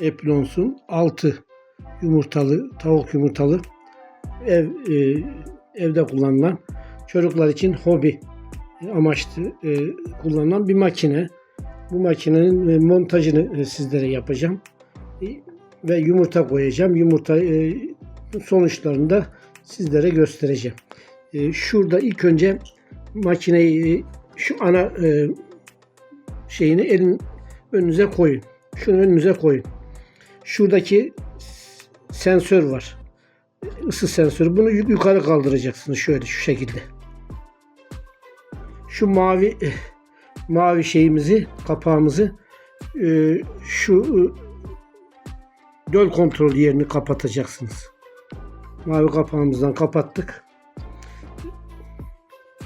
Eplons'un 6 yumurtalı, tavuk yumurtalı ev e, evde kullanılan çocuklar için hobi amaçlı e, kullanılan bir makine. Bu makinenin e, montajını e, sizlere yapacağım. E, ve yumurta koyacağım. Yumurta e, sonuçlarını da sizlere göstereceğim. E, şurada ilk önce makineyi e, şu ana e, şeyini elin önünüze koyun. Şunu önünüze koyun. Şuradaki sensör var. Isı sensörü. Bunu yuk- yukarı kaldıracaksınız şöyle şu şekilde. Şu mavi eh, mavi şeyimizi, kapağımızı e, şu e, göl kontrol yerini kapatacaksınız. Mavi kapağımızdan kapattık.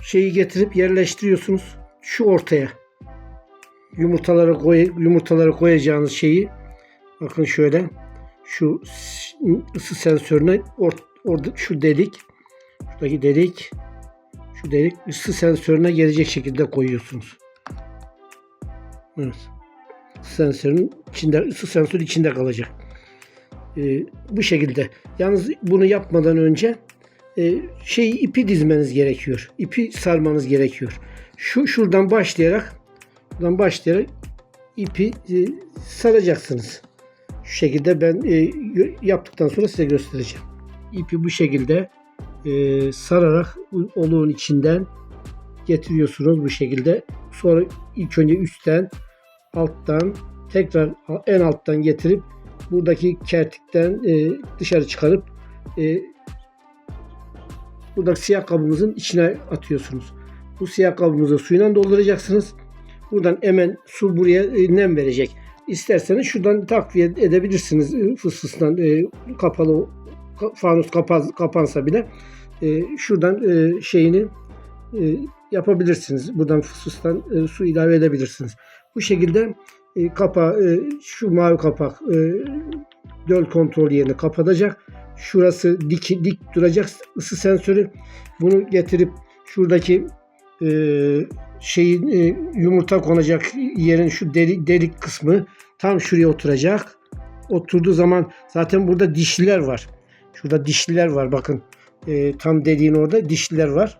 Şeyi getirip yerleştiriyorsunuz şu ortaya. Yumurtaları koy yumurtaları koyacağınız şeyi bakın şöyle şu ısı sensörüne or, orada şu delik şuradaki delik şu delik ısı sensörüne gelecek şekilde koyuyorsunuz. Evet. Sensörün içinde ısı sensörü içinde kalacak. Ee, bu şekilde. Yalnız bunu yapmadan önce e, şey ipi dizmeniz gerekiyor. İpi sarmanız gerekiyor. Şu şuradan başlayarak buradan başlayarak ipi e, saracaksınız. Şu şekilde ben e, yaptıktan sonra size göstereceğim. İpi bu şekilde e, sararak oluğun içinden getiriyorsunuz bu şekilde. Sonra ilk önce üstten, alttan, tekrar en alttan getirip buradaki kertikten e, dışarı çıkarıp e, buradaki siyah kabımızın içine atıyorsunuz. Bu siyah kabımızı suyla dolduracaksınız. Buradan hemen su buraya e, nem verecek. İsterseniz şuradan takviye edebilirsiniz e, fıssıstan e, kapalı ka- fanus kapa- kapansa bile e, şuradan e, şeyini e, yapabilirsiniz. Buradan fıssıstan e, su ilave edebilirsiniz. Bu şekilde e, kapağı e, şu mavi kapak e, göl kontrol yerini kapatacak. Şurası dik dik duracak ısı sensörü. Bunu getirip şuradaki e, şeyin e, yumurta konacak yerin şu delik, delik kısmı tam şuraya oturacak. Oturduğu zaman zaten burada dişliler var. Şurada dişliler var bakın. E, tam deliğin orada dişliler var.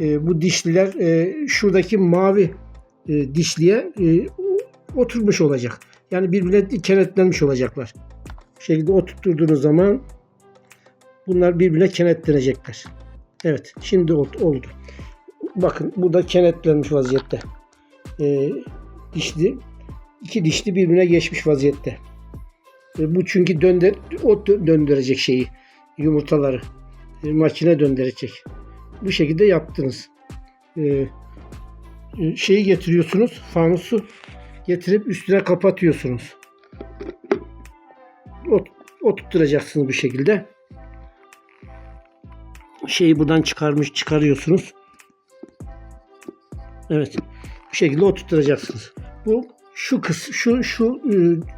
E, bu dişliler e, şuradaki mavi e, dişliye e, oturmuş olacak. Yani birbirine kenetlenmiş olacaklar. Bu şekilde oturtturduğunuz zaman bunlar birbirine kenetlenecekler. Evet şimdi oldu. Bakın bu da kenetlenmiş vaziyette. Ee, dişli iki dişli birbirine geçmiş vaziyette. E, bu çünkü döndür, o dö- döndürecek şeyi yumurtaları E, makine döndürecek. Bu şekilde yaptınız. E, e, şeyi getiriyorsunuz fanusu getirip üstüne kapatıyorsunuz. Ot, oturtacaksınız bu şekilde. Şeyi buradan çıkarmış çıkarıyorsunuz. Evet. Bu şekilde oturtacaksınız. Bu şu kıs şu şu e,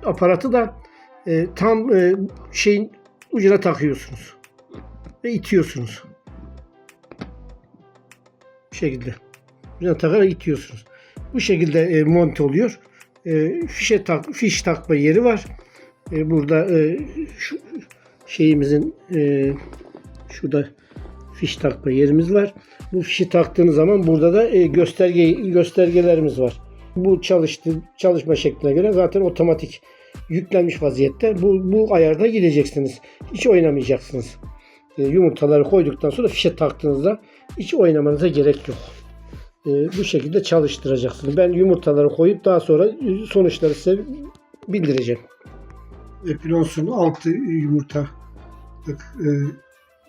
aparatı da e, tam e, şeyin ucuna takıyorsunuz ve itiyorsunuz. Bu şekilde. Ucuna takarak itiyorsunuz. Bu şekilde e, monte oluyor. E, fişe tak fiş takma yeri var. E, burada e, şu şeyimizin e, şurada fiş takma yerimiz var. Bu fişi taktığınız zaman burada da e, gösterge göstergelerimiz var. Bu çalıştı çalışma şekline göre zaten otomatik yüklenmiş vaziyette. Bu bu ayarda gideceksiniz. Hiç oynamayacaksınız. E, yumurtaları koyduktan sonra fişe taktığınızda hiç oynamanıza gerek yok. E, bu şekilde çalıştıracaksınız. Ben yumurtaları koyup daha sonra sonuçları size bildireceğim. Epilonsun altı yumurta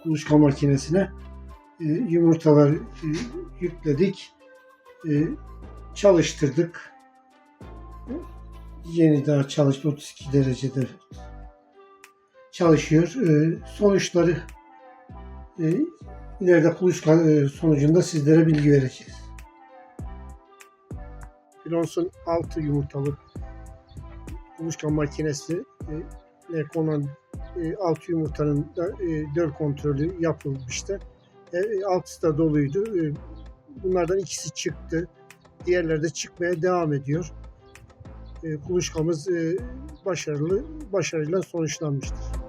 kuluçka makinesine e, yumurtalar e, yükledik. E, çalıştırdık. Yeni daha çalıştı 32 derecede çalışıyor. E, sonuçları e, ileride kuluçka e, sonucunda sizlere bilgi vereceğiz. Filonsun altı yumurtalı kuluçka makinesi e, konan e, yumurtanın da e, kontrolü yapılmıştı. E, altısı da doluydu. E, bunlardan ikisi çıktı. Diğerleri de çıkmaya devam ediyor. e, kuluçkamız e, başarılı başarıyla sonuçlanmıştır.